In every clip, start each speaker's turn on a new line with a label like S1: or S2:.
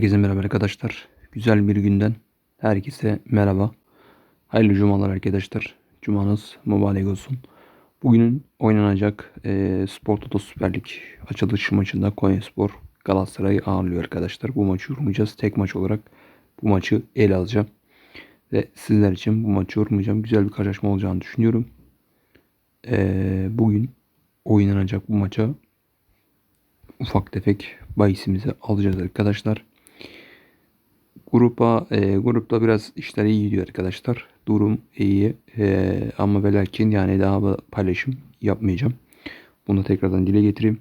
S1: Herkese merhaba arkadaşlar. Güzel bir günden herkese merhaba. Hayırlı cumalar arkadaşlar. Cumanız mübarek olsun. Bugünün oynanacak e, Spor Toto Süper Lig açılış maçında Konyaspor Galatasaray'ı ağırlıyor arkadaşlar. Bu maçı yorumlayacağız. Tek maç olarak bu maçı ele alacağım. Ve sizler için bu maçı yorumlayacağım. Güzel bir karşılaşma olacağını düşünüyorum. E, bugün oynanacak bu maça ufak tefek bahisimizi alacağız arkadaşlar. Grupa e, grupta biraz işler iyi gidiyor arkadaşlar. Durum iyi e, ama ve yani daha da paylaşım yapmayacağım. Bunu tekrardan dile getireyim.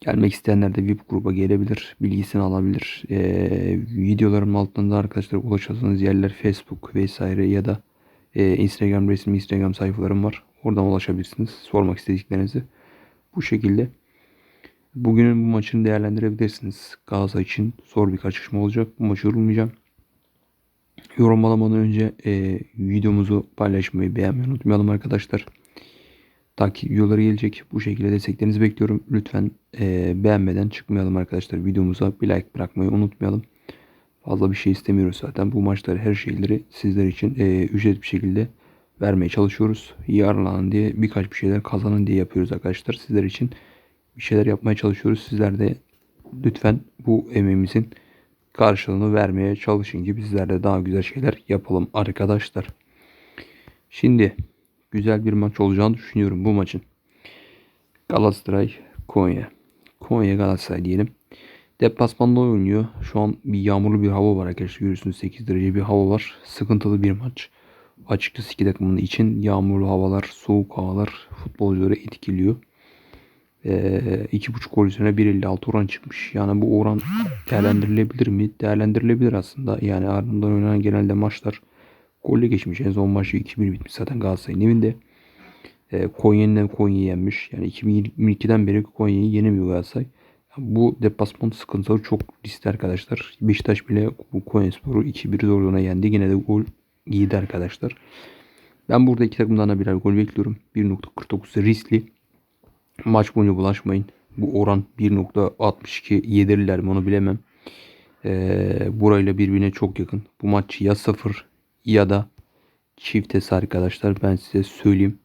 S1: Gelmek isteyenler de VIP gruba gelebilir. Bilgisini alabilir. E, videolarımın altında arkadaşlar ulaşacağınız yerler Facebook vesaire ya da e, Instagram resmi Instagram sayfalarım var. Oradan ulaşabilirsiniz. Sormak istediklerinizi. Bu şekilde Bugünün bu maçını değerlendirebilirsiniz. Galatasaray için zor bir karşılaşma olacak. Bu maçı yorumlayacağım. Yorumlamadan önce e, videomuzu paylaşmayı, beğenmeyi unutmayalım arkadaşlar. Takip videoları gelecek. Bu şekilde desteklerinizi bekliyorum. Lütfen e, beğenmeden çıkmayalım arkadaşlar. Videomuza bir like bırakmayı unutmayalım. Fazla bir şey istemiyoruz zaten. Bu maçları her şeyleri sizler için e, ücret bir şekilde vermeye çalışıyoruz. Yararlanın diye birkaç bir şeyler kazanın diye yapıyoruz arkadaşlar. Sizler için bir şeyler yapmaya çalışıyoruz. Sizler de lütfen bu emeğimizin karşılığını vermeye çalışın ki bizler de daha güzel şeyler yapalım arkadaşlar. Şimdi güzel bir maç olacağını düşünüyorum bu maçın. Galatasaray Konya. Konya Galatasaray diyelim. Deplasmanda oynuyor. Şu an bir yağmurlu bir hava var arkadaşlar. Görüyorsunuz 8 derece bir hava var. Sıkıntılı bir maç. Açıkçası iki takımın için yağmurlu havalar, soğuk havalar futbolcuları etkiliyor iki buçuk gol üzerine 1.56 oran çıkmış. Yani bu oran değerlendirilebilir mi? Değerlendirilebilir aslında. Yani ardından oynanan genelde maçlar golle geçmiş. En son maçı 2-1 bitmiş zaten Galatasaray'ın evinde. E, Konya'nın Konya'yı yenmiş. Yani 2022'den beri Konya'yı yenemiyor Galatasaray. Yani bu deplasman sıkıntıları çok riskli arkadaşlar. Beşiktaş bile bu Konyaspor'u 2-1 zorluğuna yendi. Yine de gol iyiydi arkadaşlar. Ben burada iki takımdan da birer gol bekliyorum. 1.49 riskli. Maç boyunca bulaşmayın. Bu oran 1.62 yedirirler mi onu bilemem. Ee, burayla birbirine çok yakın. Bu maç ya 0 ya da çiftesi arkadaşlar ben size söyleyeyim.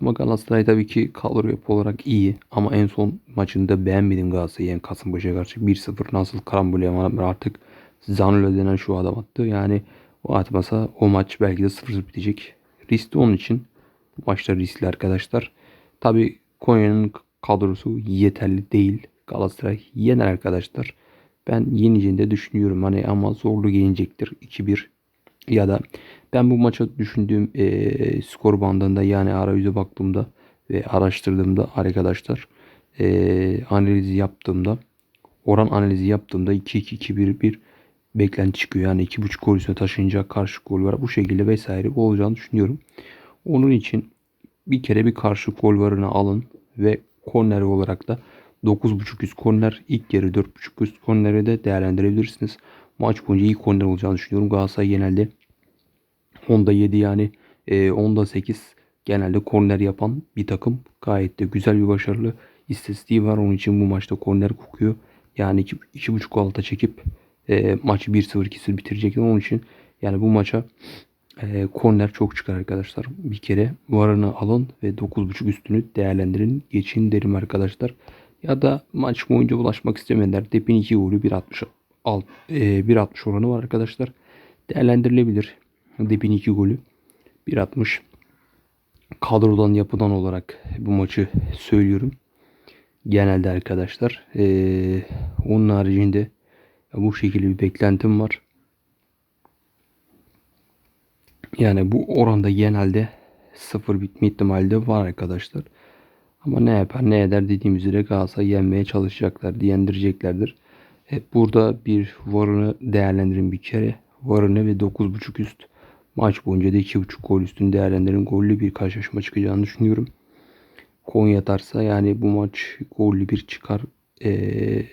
S1: Ama Galatasaray tabii ki kadro yapı olarak iyi. Ama en son maçında beğenmedim Galatasaray'ı. Yani Kasımpaşa'ya karşı 1-0 nasıl karambole ama artık Zanolo denen şu adam attı. Yani o atmasa o maç belki de 0-0 bitecek. Riskli onun için. Bu maçlar riskli arkadaşlar. Tabii Konya'nın kadrosu yeterli değil. Galatasaray yener arkadaşlar. Ben yeneceğini de düşünüyorum. Hani ama zorlu gelecektir. 2-1 ya da ben bu maça düşündüğüm e, skor bandında yani arayüze baktığımda ve araştırdığımda arkadaşlar e, analizi yaptığımda oran analizi yaptığımda 2-2-2-1-1 beklenti çıkıyor. Yani 2.5 gol üstüne taşınacak karşı gol var. Bu şekilde vesaire olacağını düşünüyorum. Onun için bir kere bir karşı gol varını alın ve korner olarak da 9.5 üst korner ilk yarı 4.5 üst korneri de değerlendirebilirsiniz. Maç boyunca iyi korner olacağını düşünüyorum. Galatasaray genelde 10'da 7 yani e, 10'da 8 genelde korner yapan bir takım. Gayet de güzel bir başarılı istatistiği var. Onun için bu maçta korner kokuyor. Yani 2.5 alta çekip e, maçı 1-0 2-0 bitirecek. Onun için yani bu maça e, korner çok çıkar arkadaşlar. Bir kere varını alın ve 9.5 üstünü değerlendirin. Geçin derim arkadaşlar. Ya da maç boyunca ulaşmak istemeyenler Depin 2 golü 1.60 alt, e, 1.60 oranı var arkadaşlar. Değerlendirilebilir. Depin 2 golü 1.60 kadrodan yapıdan olarak bu maçı söylüyorum. Genelde arkadaşlar. Ee, onun haricinde bu şekilde bir beklentim var. Yani bu oranda genelde sıfır bitme ihtimali de var arkadaşlar. Ama ne yapar ne eder dediğim üzere Galatasaray yenmeye çalışacaklar, diyendireceklerdir. Hep burada bir varını değerlendirin bir kere. Varını ve 9.5 üst maç boyunca da 2.5 gol üstünü değerlendirin. Gollü bir karşılaşma çıkacağını düşünüyorum. Konya atarsa yani bu maç gollü bir çıkar. Ee,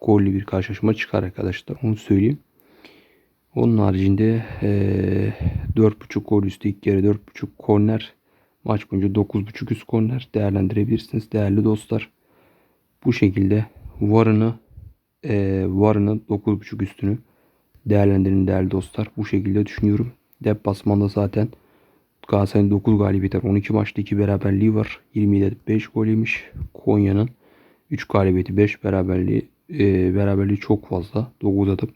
S1: gollü bir karşılaşma çıkar arkadaşlar. Onu söyleyeyim. Onun haricinde ee, 4.5 gol üstü ilk yarı 4.5 korner maç boyunca 9.5 üst korner değerlendirebilirsiniz değerli dostlar. Bu şekilde varını e, varının 9.5 üstünü değerlendirin değerli dostlar. Bu şekilde düşünüyorum. Deplasmanda zaten Galatasaray'ın 9 galibiyeti var. 12 maçta 2 beraberliği var. 27'de 5 gol yemiş. Konya'nın 3 galibiyeti 5 beraberliği e, beraberliği çok fazla. 9'da da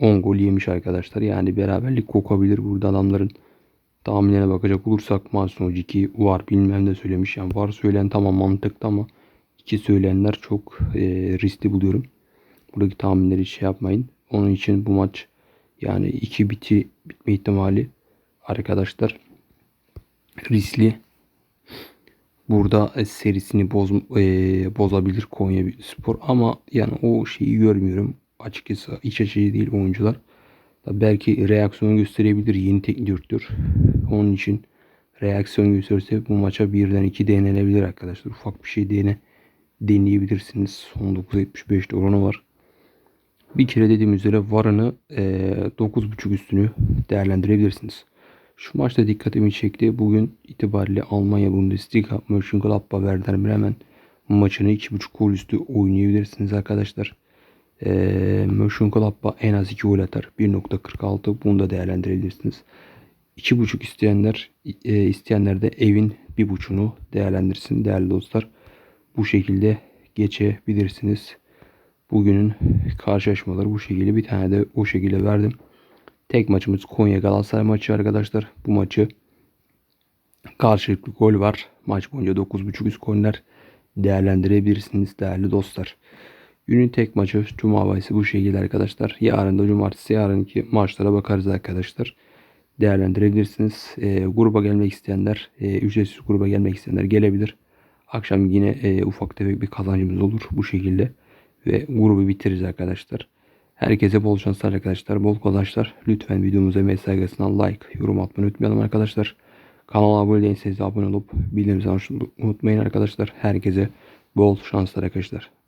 S1: 10 gol yemiş arkadaşlar. Yani beraberlik kokabilir burada adamların tahminlerine bakacak olursak Mansun Hoca 2 var bilmem ne söylemiş. Yani var söyleyen tamam mantıklı ama iki söyleyenler çok e, riskli buluyorum. Buradaki tahminleri şey yapmayın. Onun için bu maç yani 2 biti bitme ihtimali arkadaşlar riskli. Burada e, serisini boz, e, bozabilir Konya Spor ama yani o şeyi görmüyorum. Açıkçası iç açıcı değil oyuncular. Tabii belki reaksiyon gösterebilir yeni teknik direktör. Onun için reaksiyon gösterirse bu maça birden iki denenebilir arkadaşlar. Ufak bir şey dene deneyebilirsiniz. 19.75'te oranı var. Bir kere dediğim üzere varını e, 9.5 üstünü değerlendirebilirsiniz. Şu maçta dikkatimi çekti. Bugün itibariyle Almanya Bundesliga Mönchengladbach Werder Bremen maçını 2.5 gol üstü oynayabilirsiniz arkadaşlar. E, Mönchengladbach en az 2 gol atar. 1.46 bunu da değerlendirebilirsiniz. 2.5 isteyenler e, isteyenler de evin 1.5'unu değerlendirsin değerli dostlar. Bu şekilde geçebilirsiniz. Bugünün karşılaşmaları bu şekilde. Bir tane de o şekilde verdim. Tek maçımız Konya Galatasaray maçı arkadaşlar. Bu maçı karşılıklı gol var. Maç boyunca 9.5 üst goller değerlendirebilirsiniz değerli dostlar. Günün tek maçı Cuma bahisi bu şekilde arkadaşlar. Yarın da cumartesi yarınki maçlara bakarız arkadaşlar. Değerlendirebilirsiniz. E, gruba gelmek isteyenler, e, ücretsiz gruba gelmek isteyenler gelebilir. Akşam yine e, ufak tefek bir kazancımız olur bu şekilde. Ve grubu bitiririz arkadaşlar. Herkese bol şanslar arkadaşlar. Bol kazançlar. Lütfen videomuza mesaj gelsin. Like, yorum atmayı unutmayalım arkadaşlar. Kanala abone değilseniz abone olup bildirim unutmayın arkadaşlar. Herkese bol şanslar arkadaşlar.